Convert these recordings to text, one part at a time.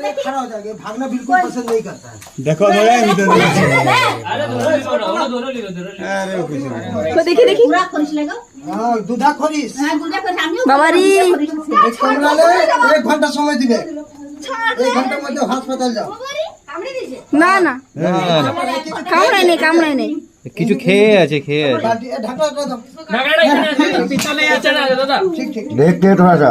अरे खड़ा हो जाएगा भागना बिल्कुल पसंद नहीं करता है দেখো ধরে আমি তো দেখছি अरे दोनों लिखो ना ओना दोनों लिखो दोनों लिखो আরে কিছু না তো দেখি দেখি পুরা করিস লাগো हाँ दूधा खोरिस হ্যাঁ দুটা করে আমিও বাবারি। एक कमरा ले एक घंटा समय दिबे एक घंटा मध्य अस्पताल जाओ কামড়ে দিছে না না কামড়াই নেই কামড়াই নেই কিছু খেয়ে আছে খেয়ে আছে बाल्टी ए, ढक्कन हटा दो ঢাকাটা এখানে আছে পিছনে আছে না দাদা ठीक ठीक দেখতে थोड़ा सा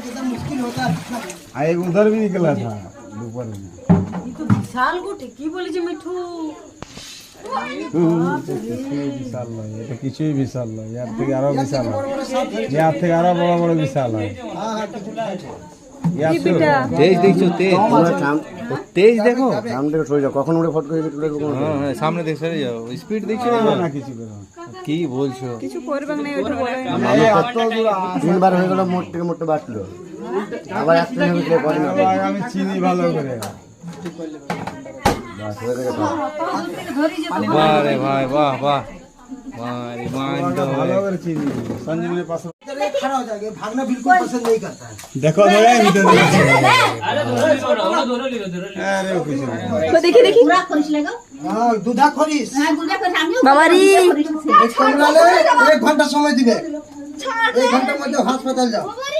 আছে। आ एक उधर भी निकला था दोपहर में বিশাল গোটে কি বলেছে মিঠু কিছুই বিশাল নয় এটা কিছুই বিশাল নয় ইয়ার থেকে আরো বিশাল হয় ইয়ার থেকে আরো বড় বড় বিশাল হয় ইয়ার তো- তেজ দেখছো তেজ তোমরা সাম- ও তেজ দেখো সামনে থেকে সরে যাও কখন উড়ে ফট করে তুলে দেবো কোনো হ্যাঁ হ্যাঁ সামনে দেখ সরে যাও স্পিড দেখছো না, না কিছু করে না। কি বলছো কিছু করবে না ওইটা বলে এই এত দূর আস- তিনবার হয়ে গেল মোট থেকে মোটে বাঁচলো আবার একটা নেমে গেলে কদিন হবে। আবার আমি চিনি ভালো করে বাস, হয়ে গেছে কাজ। বাহ রে ভাই বাহ বাহ মারি মাইন্ড ভালো করে চিনি সঞ্জীবনের পাশে अरे खड़ा हो जाएगा भागना बिल्कुल पसंद नहीं करता है দেখো ধরে আমি তো দেখছি अरे दोनों लिखो ना ओना दोनों लिखो दोनों लिखो আরে কিছু না তো দেখি দেখি পুরা করিস লাগো हाँ दूधा खोरिस হ্যাঁ দুটা করে আমিও বাবারি। एक कमरा ले एक घंटा समय दिबे एक घंटा मध्य अस्पताल जाओ কামড়ে দিছে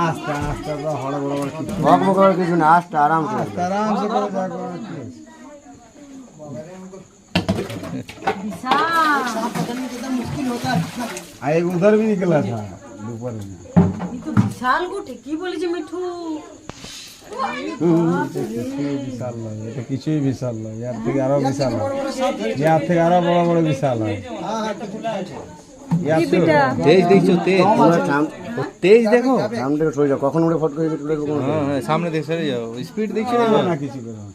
আস্তে আস্তে তো হড় বড় বড় কি ভক ভক করে কিছু না আস্তে আরাম করে আরাম সে করে যা করার কি আছে। आ एक उधर भी निकला था दोपहर में বিশাল গোটে কি বলেছে মিঠু কিছুই বিশাল নয় এটা কিছুই বিশাল নয় ইয়ার থেকে আরো বিশাল হয় ইয়ার থেকে আরো বড় বড় বিশাল হয় ইয়ার তো- তেজ দেখছ তেজ? তোমরা সাম- তেজ দেখো সামনে দেখো সরে যাও। কখন উড়ে ফট করে হ্যাঁ হ্যাঁ সামনে দেখ সরে যাও স্পিড দেখছ না, কিছু করে না।